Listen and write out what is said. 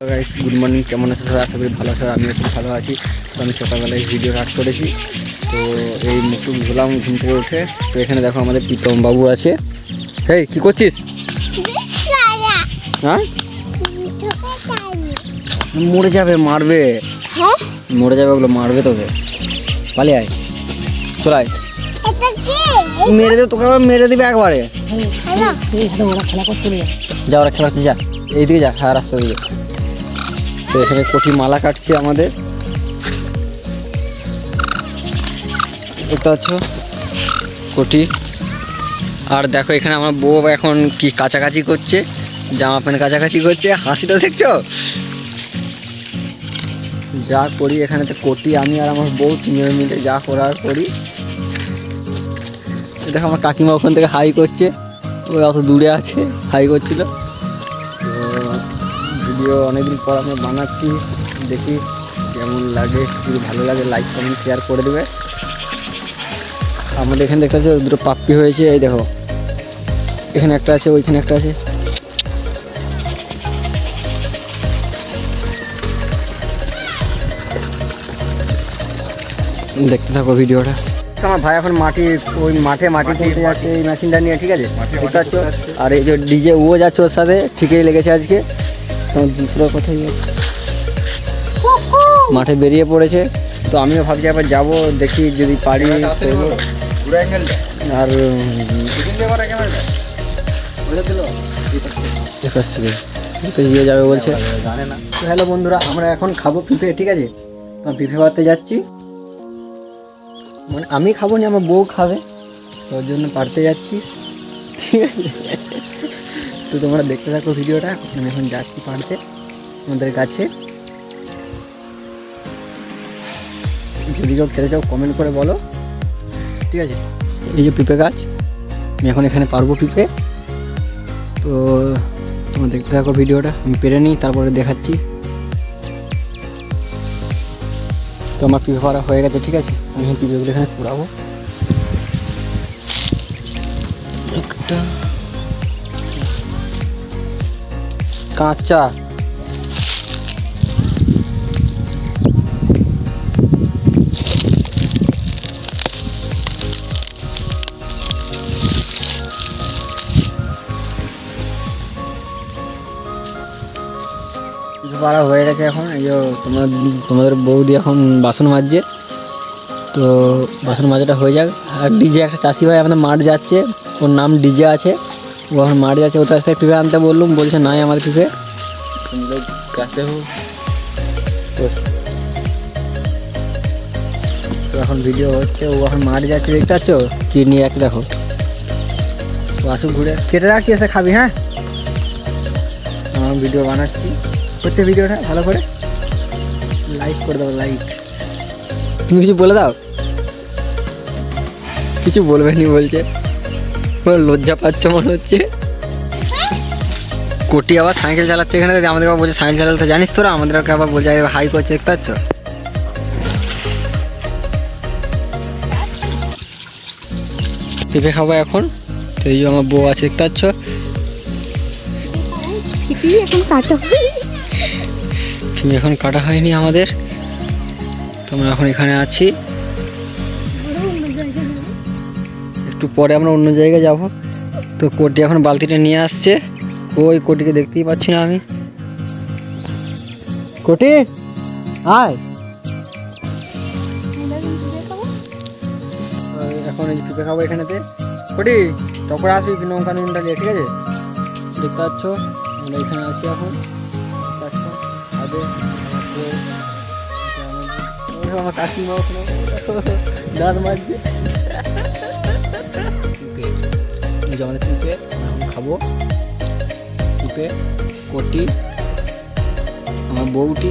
Guys good morning কেমন আছে সবাই? আশা করি ভালো আছে আমি খুব ভালো আছি। তো আমি সকালবেলায় ভিডিও রাট করেছি। তো এই মুখটুক ধুলাম ঘুম থেকে উঠে। তো এখানে দেখো আমাদের প্রীতম বাবু আছে। হেই কি করছিস? হ্যাঁ? মরে যাবে মারবে। হ্যাঁ? মরে যাবে ওগুলো মারবে তোকে। পালিয়ে আয়। এটা মেরে দেবে তোকে আবার মেরে দিবে একবারে। হ্যালো। ওরা খেলা করছিল যা। ওরা খেলা যা। এইদিকে যা হ্যাঁ রাস্তা দিকে তো এখানে কঠি মালা কাটছে আমাদের। পাচ্ছ কটি আর দেখো, এখানে আমার বউ এখন কি কাছাকাছি করছে, জামা প্যান্ট কাছাকাছি করছে, হাসিটা দেখছ? যা করি, এখানে তো কোটি আমি আর আমার বউ তিনজন মিলে যা করার করি। দেখো, আমার কাকিমা ওখান থেকে হাই করছে ওই অত দূরে আছে, হাই করছিল। ভিডিও অনেকদিন পর আমি বানাচ্ছি দেখি কেমন লাগে যদি ভালো লাগে লাইক কমেন্ট শেয়ার করে দেবে। আমাদের এখানে দেখতে পাচ্ছি দুটো পাপ্পি হয়েছে এই দেখো। এখানে একটা আছে ওইখানে একটা আছে। দেখতে থাকো ভিডিওটা। আমার ভাই এখন মাটি ওই মাঠে মাটি তুলতে যাচ্ছে এই মেশিনটা নিয়ে ঠিক আছে? আর এই যে ডিজে ও যাচ্ছে ওর সাথে ঠিকই লেগেছে আজকে। দুসরো কোথায়? মাঠে বেরিয়ে পড়েছে। তো আমিও ভাবছি একবার যাব দেখি যদি পারি করব। আর একাশ থেকে। তো ইয়ে যাবে বলছে। তো হ্যালো বন্ধুরা আমরা এখন খাব পিঁপে ঠিক আছে? তো পিঁপে পাড়তে যাচ্ছি। মানে আমি খাব না আমার বউ খাবে। তো ওর জন্য পারতে যাচ্ছি। ঠিক আছে? তো তোমরা দেখতে থাকো ভিডিওটা। আমি এখন যাচ্ছি পারতে আমাদের কাছে। যদি কেউ খেতে চাও কমেন্ট করে বলো। ঠিক আছে? এই যে পিঁপে গাছ, আমি এখন এখানে পারব পিঁপে। তো তোমরা দেখতে থাকো ভিডিওটা, আমি পেরে নিই, তারপরে দেখাচ্ছি। তো আমার পিঁপে পাড়া হয়ে গেছে, ঠিক আছে? আমি পিঁপেগুলো এখানে পুরাবো একটা কাঁচা। পাড়া হয়ে গেছে এখন, এই যে তোমার, তোমাদের বৌদি এখন বাসন মাজছে। তো বাসন মাজাটা হয়ে যাক। আর ডিজে একটা চাষি ভাই আমাদের মাঠ যাচ্ছে, ওর নাম ডিজে আছে। ও এখন মাঠ যাচ্ছে ওর কাছ থেকে পিঁপে আনতে বললুম বলছে নাই আমার পিঁপে তো এখন ভিডিও হচ্ছে ও এখন মাঠ যাচ্ছে দেখতে পাচ্ছ? কি নিয়ে যাচ্ছে দেখো। তো আসুক ঘুরে। কেটে রাখছি এসে খাবি হ্যাঁ? আমার ভিডিও বানাচ্ছি। হচ্ছে ভিডিওটা ভালো করে। লাইক করে দাও লাইক তুমি কিছু বলে দাও? কিছু বলবে নি বলছে। লজ্জা পাচ্ছ মনে হচ্ছে। কোটি আবার সাইকেল চালাচ্ছে এখানে আমাদের আবার বলছে সাইকেল চালাতে জানিস তোরা? আমাদেরকে আবার বলছে হাই করছে দেখতে পাচ্ছ? পেঁপে খাব এখন। তো এই যে আমার বউ আছে দেখতে পাচ্ছ? এখন কাটা তুমি এখন কাটা হয়নি আমাদের। তোমরা এখন এখানে আছি। একটু পরে আমরা অন্য জায়গায় যাব। তো কোটি এখন বালতিটা নিয়ে আসছে। ওই কোটিকে দেখতেই পাচ্ছি না আমি। কোটি, আয়। এখন এই টুকে খাব এখানেতে। কোটি, তখন আসবি নৌকা নুনটা নিয়ে, ঠিক আছে? দেখতে পাচ্ছ, আমরা এখানে আছি এখন। আমার কাকিমা ওখানে দাঁত মারছে। আমাদের পিঁপে এখন খাব। পিঁপে কটি আমার বউটি।